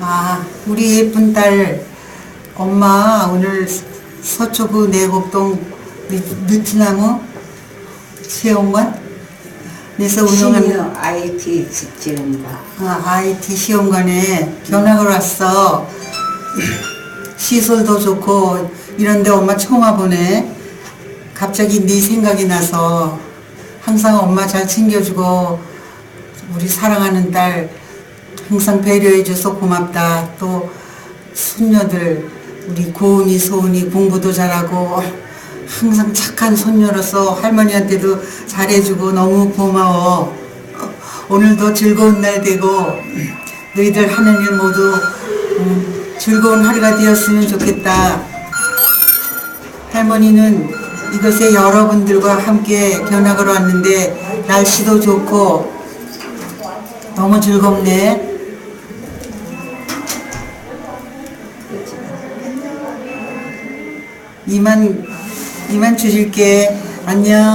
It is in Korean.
아, 우리 예쁜 딸 엄마 오늘 서초구 내곡동 느- 느티나무 시험관 에서 운영하는 시니어 IT 직지원과 아, IT 시험관에 견학을 왔어. 시설도 좋고 이런데 엄마 처음 와보네. 갑자기 네 생각이 나서 항상 엄마 잘 챙겨주고 우리 사랑하는 딸 항상 배려해줘서 고맙다. 또 손녀들 우리 고은이 소은이 공부도 잘하고 항상 착한 손녀로서 할머니한테도 잘해주고 너무 고마워. 오늘도 즐거운 날 되고 너희들 하는 일 모두 음, 즐거운 하루가 되었으면 좋겠다. 할머니는 이것에 여러분들과 함께 견학을 왔는데 날씨도 좋고 너무 즐겁네. 이만 이만 주실게. 안녕.